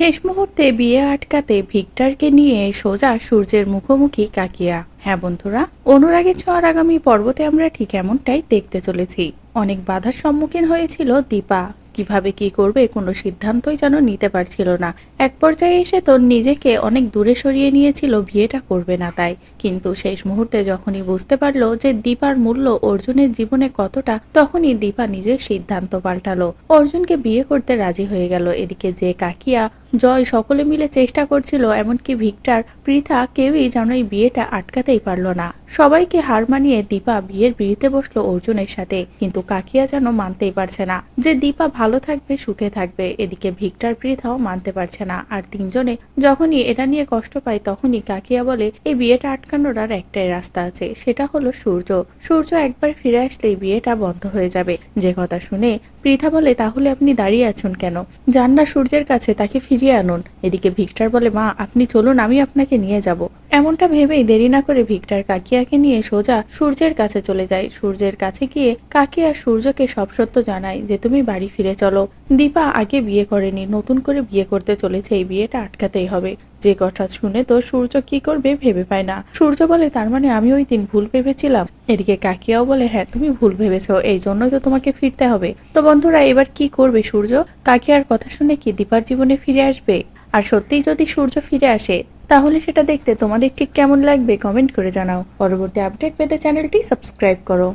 শেষ মুহূর্তে বিয়ে আটকাতে ভিক্টরকে নিয়ে সোজা সূর্যের মুখোমুখি কাকিয়া। হ্যাঁ বন্ধুরা, অনুরাগের ছোঁয়ার আগামী পর্বতে আমরা ঠিক এমনটাই দেখতে চলেছি। অনেক বাধার সম্মুখীন হয়েছিল দীপা। কীভাবে কি করবে কোনো সিদ্ধান্তই যেন নিতে পারছিল না। এক পর্যায়ে এসে তো নিজেকে অনেক দূরে সরিয়ে নিয়েছিল, বিয়েটা করবে না তাই। কিন্তু শেষ মুহূর্তে যখনই বুঝতে পারল যে দীপার মূল্য অর্জুনের জীবনে কতটা, তখনই দীপা নিজের সিদ্ধান্ত পাল্টালো। অর্জুনকে বিয়ে করতে রাজি হয়ে গেল। এদিকে যে কাকিয়া জয় সকলে মিলে চেষ্টা করছিল, এমনকি ভিক্টর, পৃথা কেউই যেন এই বিয়েটা আটকাতেই পারল না। সবাইকে হার মানিয়ে দীপা বিয়ের বিড়িতে বসল অর্জুনের সাথে, কিন্তু কাকিয়া যেন মানতেই পারছে না। যে দীপা ভালো থাকবে, সুখে থাকবে, এদিকে ভিক্টর, পৃথাও মানতে পারছে না। আর তিনজনে যখনই এটা নিয়ে কষ্ট পায়, তখনই কাকিয়া বলে, এই বিয়েটা আটকানোর আর একটাই রাস্তা আছে, সেটা হলো সূর্য। সূর্য একবার ফিরে আসলেই বিয়েটা বন্ধ হয়ে যাবে। যে কথা শুনে পৃথা বলে, তাহলে আপনি দাঁড়িয়ে আছেন কেন? যান না সূর্যের কাছে, তাকে ফিরিয়ে আনুন। এদিকে ভিক্টর বলে, মা, আপনি চলুন, আমি আপনাকে নিয়ে যাব। এমনটা ভেবেই দেরি না করে ভিক্টর কাকিয়াকে নিয়ে সোজা সূর্যের কাছে চলে যায়। সূর্যের কাছে গিয়ে কাকিয়া সূর্যকে সব সত্য জানায় যে, তুমি বাড়ি ফিরে চলো। দীপা আগে বিয়ে করেনি, নতুন করে বিয়ে করতে চলেছে, এই বিয়েটা আটকাতেই হবে। যে কথা শুনে তো সূর্য কি করবে ভেবে পায় না। সূর্য বলে, তার মানে আমি ওই দিন ভুল ভেবেছিলাম। এদিকে কাকিয়াও বলে হ্যাঁ তুমি ভুল ভেবেছো, এই জন্যই তো তোমাকে ফিরতে হবে। তো বন্ধুরা, এবার কি করবে সূর্য? কাকিয়ার কথা শুনে কি দীপার জীবনে ফিরে আসবে? আর সত্যিই যদি সূর্য ফিরে আসে, তাহলে সেটা দেখতে তোমাদের ঠিক কেমন লাগবে? কমেন্ট করে জানাও। পরবর্তী আপডেট পেতে চ্যানেলটি সাবস্ক্রাইব করো।